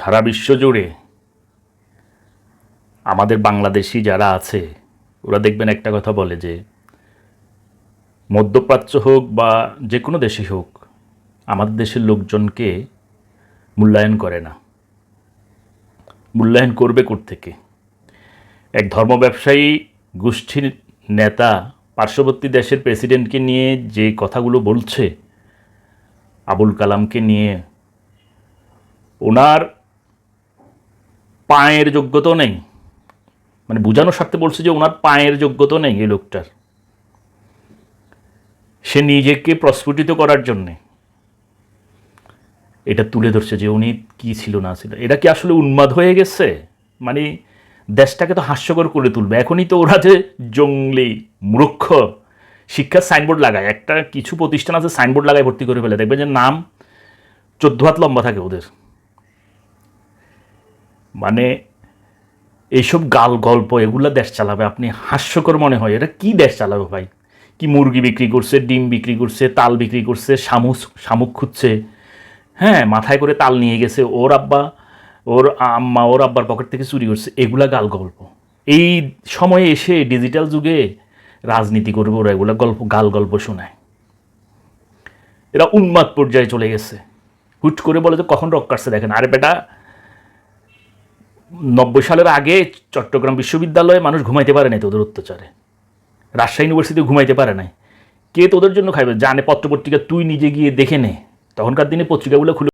সারা বিশ্ব জুড়ে আমাদের বাংলাদেশি যারা আছে, ওরা দেখবেন একটা কথা বলে যে, মধ্যপ্রাচ্য হোক বা যে কোনো দেশে হোক, আমাদের দেশের লোকজনকে মূল্যায়ন করে না। মূল্যায়ন করবে থেকে এক ধর্ম ব্যবসায়ী গোষ্ঠীর নেতা পার্শ্ববর্তী দেশের প্রেসিডেন্টকে নিয়ে যে কথাগুলো বলছে, আবুল কালামকে নিয়ে, ওনার পায়ের যোগ্যতা নেই। মানে বোঝানোর স্বার্থে বলছে যে ওনার পায়ের যোগ্যতা নেই এই লোকটার। সে নিজেকে প্রস্ফুটিত করার জন্যে। এটা তুলে ধরছে যে উনি কি ছিল, না ছিল। এটা কি আসলে উন্মাদ হয়ে গেছে? মানে দেশটাকে তো হাস্যকর করে তুলবে। এখনই তো ওরা যে জঙ্গলি মূর্খ শিক্ষার সাইনবোর্ড লাগায়। একটা কিছু প্রতিষ্ঠান আছে, সাইনবোর্ড লাগায় ভর্তি করে ফেলে। দেখবেন যে নাম চোদ্দ হাত লম্বা থাকে ওদের। মানে এইসব গাল গল্প এগুলো দেশ চালাবে, আপনি হাস্যকর মনে হয়। এটা কি দেশ চালাবে ভাই? কি মুরগি বিক্রি করছে, ডিম বিক্রি করছে, তাল বিক্রি করছে, শামুক শামুক খুঁজছে। হ্যাঁ মাথায় করে তাল নিয়ে গেছে, ওর আব্বা, ওর আম্মা, ওর আব্বার পকেট থেকে চুরি করছে, এগুলা গাল গল্প। এই সময়ে এসে ডিজিটাল যুগে রাজনীতি করবে ওরা, এগুলা গল্প, গাল গল্প শোনায়। এরা উন্মাদ পর্যায়ে চলে গেছে। হুট করে বলে যে, কখন রক কাটছে দেখেন? আরে বেটা নব্বই সালের আগে চট্টগ্রাম বিশ্ববিদ্যালয়ে মানুষ ঘুমাইতে পারে নাই তোদের অত্যাচারে। রাজশাহী ইউনিভার্সিটি ঘুমাইতে পারে নাই। কে তোদের জন্য খাইবে? জানে পত্রপত্রিকা তুই নিজে গিয়ে দেখে নে। তখনকার দিনে পত্রিকাগুলো খুলে